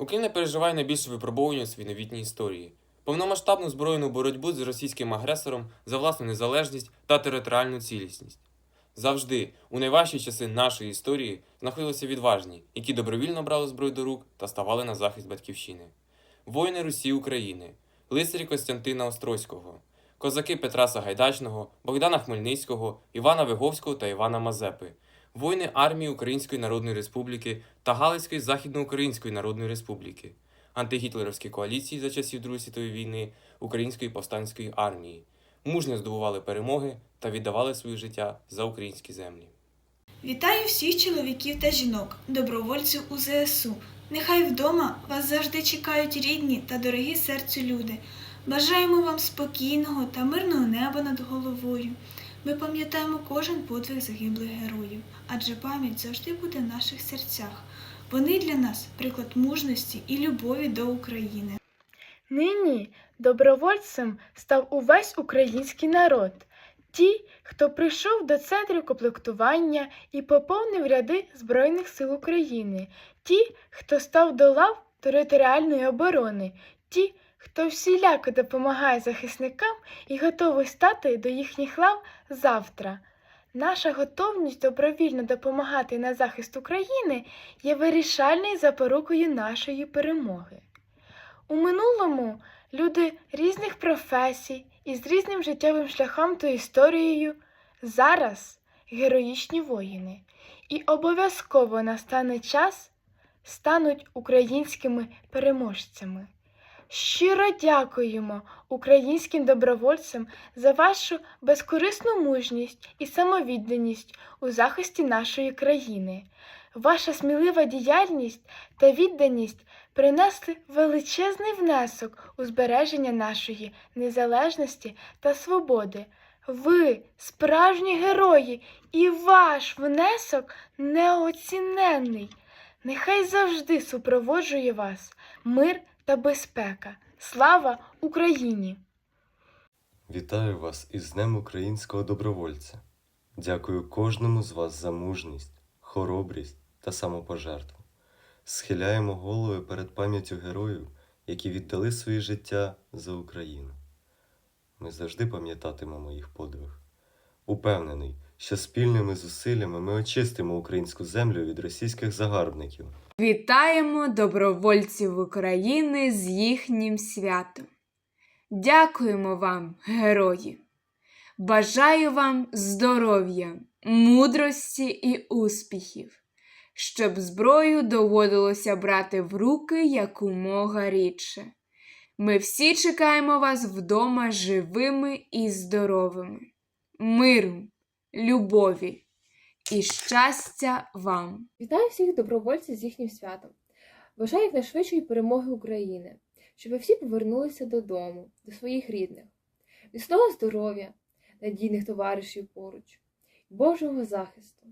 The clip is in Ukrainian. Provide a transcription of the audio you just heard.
Україна переживає найбільше випробування у своїй новітній історії. Повномасштабну збройну боротьбу з російським агресором за власну незалежність та територіальну цілісність. Завжди, у найважчі часи нашої історії, знаходилися відважні, які добровільно брали зброю до рук та ставали на захист батьківщини. Воїни Русі України, лицарі Костянтина Острозького, козаки Петра Сагайдачного, Богдана Хмельницького, Івана Виговського та Івана Мазепи, воїни армії Української Народної Республіки та Галицької Західноукраїнської Народної Республіки, антигітлерівські коаліції за часів Другої світової війни Української повстанської армії, мужньо здобували перемоги та віддавали своє життя за українські землі. Вітаю всіх чоловіків та жінок, добровольців у ЗСУ. Нехай вдома вас завжди чекають рідні та дорогі серцю люди. Бажаємо вам спокійного та мирного неба над головою. Ми пам'ятаємо кожен подвиг загиблих героїв, адже пам'ять завжди буде в наших серцях. Вони для нас приклад мужності і любові до України. Нині добровольцем став увесь український народ. Ті, хто прийшов до центрів комплектування і поповнив ряди Збройних сил України, ті, хто став до лав територіальної оборони, ті, хто всіляко допомагає захисникам і готовий стати до їхніх лав завтра. Наша готовність добровільно допомагати на захист України є вирішальною запорукою нашої перемоги. У минулому люди різних професій і з різним життєвим шляхом та історією зараз героїчні воїни. І обов'язково настане час стануть українськими переможцями. Щиро дякуємо українським добровольцям за вашу безкорисну мужність і самовідданість у захисті нашої країни. Ваша смілива діяльність та відданість принесли величезний внесок у збереження нашої незалежності та свободи. Ви справжні герої, і ваш внесок неоціненний. Нехай завжди супроводжує вас мир та безпека. Слава Україні! Вітаю вас із Днем українського добровольця. Дякую кожному з вас за мужність, хоробрість та самопожертву. Схиляємо голови перед пам'яттю героїв, які віддали своє життя за Україну. Ми завжди пам'ятатимемо їх подвиг. Упевнений, що спільними зусиллями ми очистимо українську землю від російських загарбників. Вітаємо добровольців України з їхнім святом. Дякуємо вам, герої! Бажаю вам здоров'я, мудрості і успіхів, щоб зброю доводилося брати в руки якомога рідше. Ми всі чекаємо вас вдома живими і здоровими, миру, любові і щастя вам! Вітаю всіх добровольців з їхнім святом. Бажаю якнайшвидшої перемоги України, щоб ви всі повернулися додому, до своїх рідних, міцного здоров'я, надійних товаришів поруч, Божого захисту.